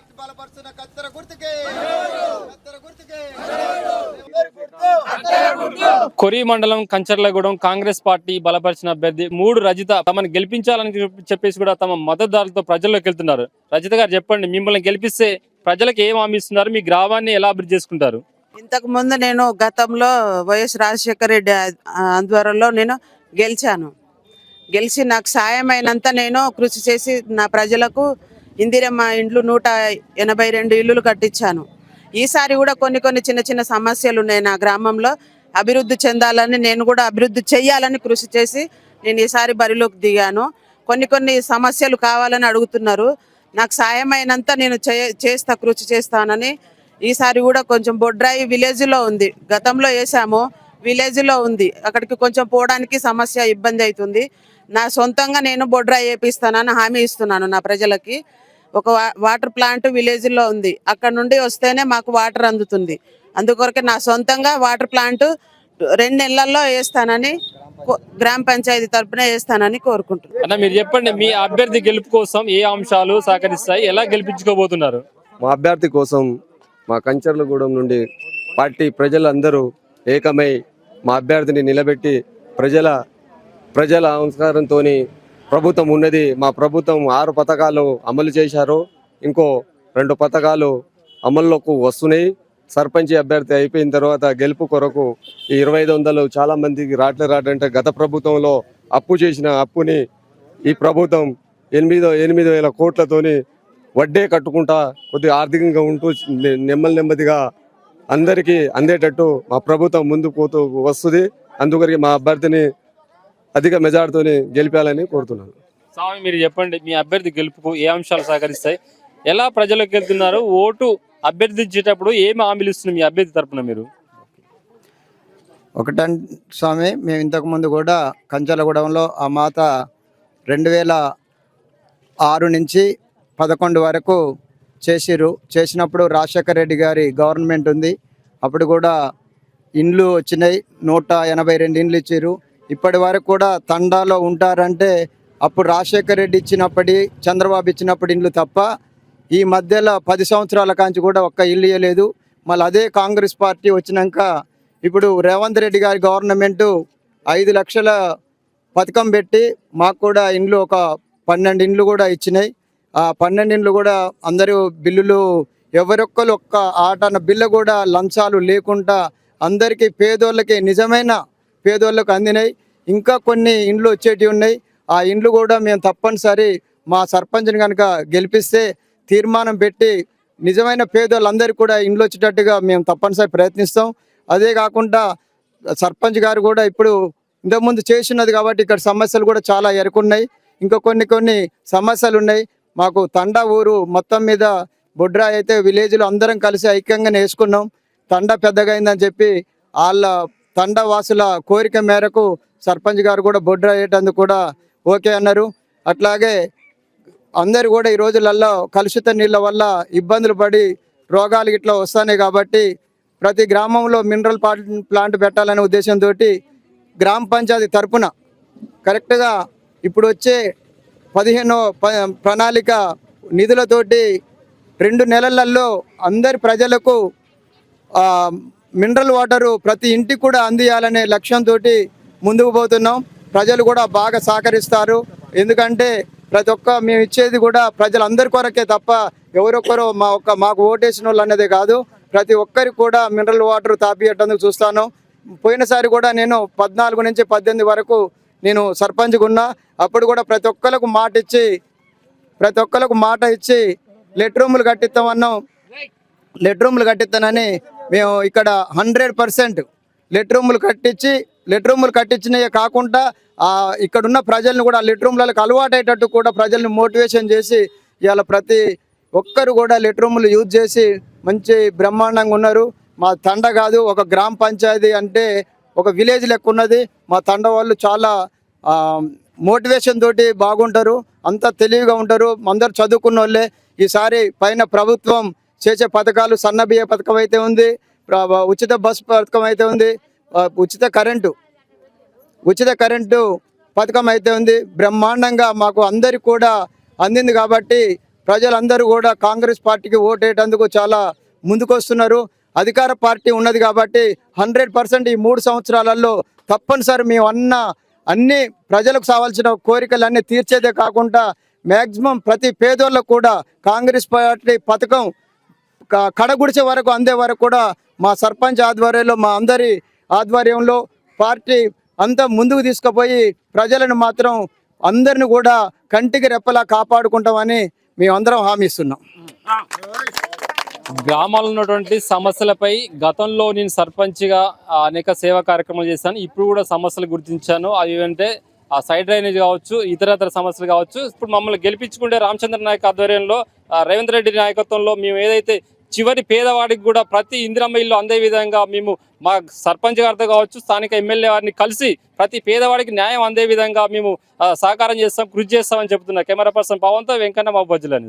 Party బలపరుస్తున్న కత్తెర గుర్తుకే. కత్తెర గుర్తుకే. కొరి మండలం కంచర్లగూడెం కాంగ్రెస్ పార్టీ బలపరిచిన అభ్యర్థి మూడు రజిత తమను గెలిపించాలని చెప్పి- చెప్పేసి కూడా తమ మద్దతుదారులతో ప్రజల్లోకి వెళ్తున్నారు. రజిత గారు చెప్పండి మిమ్మల్ని గెలిపిస్తే ప్రజలకు ఏం హామీ ఇస్తున్నారు? మీ గ్రామాన్ని ఎలా అభివృద్ధి చేసుకుంటారు? ఇంతకు ముందు నేను గతంలో వైఎస్ రాజశేఖర రెడ్డి ఆధ్వర్యంలో నేను గెలిచాను. గెలిచి నాకు సాయమైనంత నేను కృషి చేసి నా ప్రజలకు ఇందిరమ్మ ఇండ్లు నూట ఎనభై రెండు ఇల్లులు కట్టించాను. ఈసారి కూడా కొన్ని కొన్ని చిన్న చిన్న సమస్యలు ఉన్నాయి నా గ్రామంలో. అభివృద్ధి చెందాలని నేను కూడా అభివృద్ధి చేయాలని కృషి చేసి నేను ఈసారి బరిలోకి దిగాను. కొన్ని కొన్ని సమస్యలు కావాలని అడుగుతున్నారు. నాకు సాయమైనంత నేను చే- చేస్తా కృషి చేస్తానని ఈసారి కూడా కొంచెం బొడ్రాయి విలేజ్లో ఉంది. గతంలో వేసాము విలేజ్లో ఉంది. అక్కడికి కొంచెం పోవడానికి సమస్య ఇబ్బంది అవుతుంది. నా సొంతంగా నేను బొడ్రాయి వేపిస్తానని హామీ ఇస్తున్నాను నా ప్రజలకి. ఒక వాటర్ ప్లాంట్ విలేజ్లో ఉంది. అక్కడ నుండి వస్తేనే మాకు వాటర్ అందుతుంది. అందుకొరకే నా సొంతంగా వాటర్ ప్లాంట్ రెండు నెలల్లో వేస్తానని కో- గ్రామ పంచాయతీ తరపున వేస్తానని కోరుకుంటున్నాను. అన్న మీరు చెప్పండి మీ అభ్యర్థి గెలుపు కోసం ఏ అంశాలు సహకరిస్తాయి? ఎలా గెలిపించుకోబోతున్నారు? మా అభ్యర్థి కోసం మా కంచర్లగూడెం నుండి పార్టీ ప్రజలందరూ ఏకమై మా అభ్యర్థిని నిలబెట్టి ప్రజల ప్రజల సంస్కారంతో ప్రభుత్వం ఉన్నది మా ప్రభుత్వం ఆరు పథకాలు అమలు చేశారు. ఇంకో రెండు పథకాలు అమల్లోకి వస్తున్నాయి. సర్పంచ్ అభ్యర్థి అయిపోయిన తర్వాత గెలుపు కొరకు ఈ ఇరవై ఐదు వందలు చాలా మందికి రాట్లే రాటంటే గత ప్రభుత్వంలో అప్పు చేసిన అప్పుని ఈ ప్రభుత్వం ఎనిమిదో ఎనిమిది వేల కోట్లతోని వడ్డే కట్టుకుంటా కొద్దిగా ఆర్థికంగా ఉంటూ నెమ్మది నెమ్మదిగా అందరికీ అందేటట్టు మా ప్రభుత్వం ముందు పోతూ వస్తుంది. అందుకని మా అభ్యర్థిని అధిక మెజార్టీతోని గెలిపాలని కోరుతున్నాను. స్వామి మీరు చెప్పండి మీ అభ్యర్థి గెలుపుకు ఏ అంశాలు సహకరిస్తాయి? ఎలా ప్రజలకు వెళ్తున్నారు ఓటు అభ్యర్థించేటప్పుడు ఏమి హామీలు ఇస్తున్నారు మీ అభ్యర్థి తరపున మీరు? ఒకటం స్వామి మేము ఇంతకుముందు కూడా కంచలగూడెంలో ఆ మాత రెండు వేల ఆరు నుంచి పదకొండు వరకు చేసిర్రు. చేసినప్పుడు రాజశేఖర రెడ్డి గారి గవర్నమెంట్ ఉంది. అప్పుడు కూడా ఇండ్లు వచ్చినాయి. నూట ఎనభై రెండు ఇండ్లు ఇచ్చారు ఇప్పటి వరకు కూడా తండాలో ఉంటారంటే అప్పుడు రాజశేఖర రెడ్డి ఇచ్చినప్పటి చంద్రబాబు ఇచ్చినప్పుడు ఇండ్లు తప్ప ఈ మధ్యలో పది సంవత్సరాల కాంచి కూడా ఒక్క ఇల్లు ఇవ్వలేదు మళ్ళీ అదే కాంగ్రెస్ పార్టీ వచ్చినాక ఇప్పుడు రేవంత్ రెడ్డి గారి గవర్నమెంటు ఐదు లక్షల పథకం పెట్టి మాకు కూడా ఇండ్లు ఒక పన్నెండు ఇండ్లు కూడా ఇచ్చినాయి. ఆ పన్నెండు ఇండ్లు కూడా అందరూ బిల్లులు ఎవరొక్కరు ఒక్క ఆటన బిల్లు కూడా లంచాలు లేకుండా అందరికీ పేదోళ్ళకి నిజమైన పేదోళ్ళకు అందినాయి. ఇంకా కొన్ని ఇండ్లు వచ్చేటివి ఉన్నాయి. ఆ ఇండ్లు కూడా మేము తప్పనిసరి మా సర్పంచ్ని కనుక గెలిపిస్తే తీర్మానం పెట్టి నిజమైన పేదోళ్ళందరికీ కూడా ఇండ్లు వచ్చేటట్టుగా మేము తప్పనిసరి ప్రయత్నిస్తాం. అదే కాకుండా సర్పంచ్ గారు కూడా ఇప్పుడు ఇంతకుముందు చేసినది కాబట్టి ఇక్కడ సమస్యలు కూడా చాలా ఎరుకున్నాయి. ఇంకా కొన్ని కొన్ని సమస్యలు ఉన్నాయి. మాకు తండా ఊరు మొత్తం మీద బొడ్రా అయితే విలేజ్లో అందరం కలిసి ఐక్యంగా నేర్చుకున్నాం తండా పెద్దగా అయిందని చెప్పి వాళ్ళ తండవాసుల కోరిక మేరకు సర్పంచ్ గారు కూడా బొడ్రా వేయటందుకు కూడా ఓకే అన్నారు. అట్లాగే అందరు కూడా ఈ రోజులలో కలుషిత నీళ్ళ వల్ల ఇబ్బందులు పడి రోగాలు ఇట్లా వస్తున్నాయి కాబట్టి ప్రతి గ్రామంలో మినరల్ ప్లాంట్ ప్లాంట్ పెట్టాలనే ఉద్దేశంతో గ్రామ పంచాయతీ తరపున కరెక్ట్గా ఇప్పుడు వచ్చే పదిహేనో ప ప్రణాళిక నిధులతోటి రెండు నెలలలో అందరి ప్రజలకు మినరల్ వాటరు ప్రతి ఇంటికి కూడా అందియాలనే లక్ష్యంతో ముందుకు పోతున్నాం. ప్రజలు కూడా బాగా సహకరిస్తారు. ఎందుకంటే ప్రతి ఒక్క మేము ఇచ్చేది కూడా ప్రజలందరి కొరకే తప్ప ఎవరొక్కరో మా ఒక్క మాకు ఓటేసిన వాళ్ళు అనేది కాదు. ప్రతి ఒక్కరికి కూడా మినరల్ వాటర్ తాపియటందుకు చూస్తాను. పోయినసారి కూడా నేను పద్నాలుగు నుంచి పద్దెనిమిది వరకు నేను సర్పంచ్గా ఉన్నా. అప్పుడు కూడా ప్రతి ఒక్కరికి మాట ఇచ్చి ప్రతి ఒక్కరికి మాట ఇచ్చి లెట్రూములు కట్టిస్తామన్నాం. లెట్రూములు కట్టిస్తానని మేము ఇక్కడ హండ్రెడ్ పర్సెంట్ లెట్రూములు కట్టించి లెట్రూములు కట్టించినవి కాకుండా ఇక్కడున్న ఇక్కడ ప్రజల్ని కూడా లెట్రూమ్లకు అలవాటయ్యేటట్టు కూడా ప్రజల్ని మోటివేషన్ చేసి ఇవాళ ప్రతి ఒక్కరు కూడా లెట్రూములు యూజ్ చేసి మంచి బ్రహ్మాండంగా ఉన్నారు. మా తండ కాదు ఒక గ్రామ పంచాయతీ అంటే ఒక విలేజ్ లెక్క ఉన్నది. మా తండ వాళ్ళు చాలా మోటివేషన్ తోటి బాగుంటారు. అంతా తెలివిగా ఉంటారు. అందరు చదువుకున్న వాళ్ళే ఈసారి పైన ప్రభుత్వం చేసే పథకాలు సన్న బియ్య పథకం అయితే ఉంది ఉచిత బస్ పథకం అయితే ఉంది ఉచిత కరెంటు ఉచిత కరెంటు పథకం అయితే ఉంది. బ్రహ్మాండంగా మాకు అందరికి కూడా అందింది కాబట్టి ప్రజలందరూ కూడా కాంగ్రెస్ పార్టీకి ఓటేటందుకు చాలా ముందుకొస్తున్నారు. అధికార పార్టీ ఉన్నది కాబట్టి హండ్రెడ్ పర్సెంట్ ఈ మూడు సంవత్సరాలలో తప్పనిసరి మేము అన్న అన్ని ప్రజలకు కావాల్సిన కోరికలన్నీ తీర్చేదే కాకుండా మ్యాక్సిమం ప్రతి పేదోళ్ళకు కూడా కాంగ్రెస్ పార్టీ పథకం క- వరకు అందే వరకు కూడా మా సర్పంచ్ ఆధ్వర్యంలో మా అందరి ఆధ్వర్యంలో పార్టీ అంతా ముందుకు తీసుకుపోయి ప్రజలను మాత్రం అందరిని కూడా కంటికి రెప్పలా కాపాడుకుంటామని మేమందరం హామీ ఇస్తున్నాం. గ్రామాల్లో ఉన్నటువంటి సమస్యలపై గతంలో నేను సర్పంచ్గా అనేక సేవా కార్యక్రమాలు చేశాను. ఇప్పుడు కూడా సమస్యలు గుర్తించాను. అవి ఏంటంటే ఆ సైడ్ డ్రైనేజ్ కావచ్చు ఇతరతర సమస్యలు కావచ్చు ఇప్పుడు మమ్మల్ని గెలిపించుకుంటే రామచంద్ర నాయక్ ఆధ్వర్యంలో రవీంద్ర రేవంత్ రెడ్డి నాయకత్వంలో మేము ఏదైతే చివరి పేదవాడికి కూడా ప్రతి ఇందిరమ్మ ఇల్లు అందే విధంగా మేము మా సర్పంచ్ గారితో కావచ్చు స్థానిక ఎమ్మెల్యే వారిని కలిసి ప్రతి పేదవాడికి న్యాయం అందే విధంగా మేము సహకారం చేస్తాం కృషి చేస్తామని చెప్తున్నా కెమెరా పర్సన్ పవన్తో వెంకన్న మా జిల్లా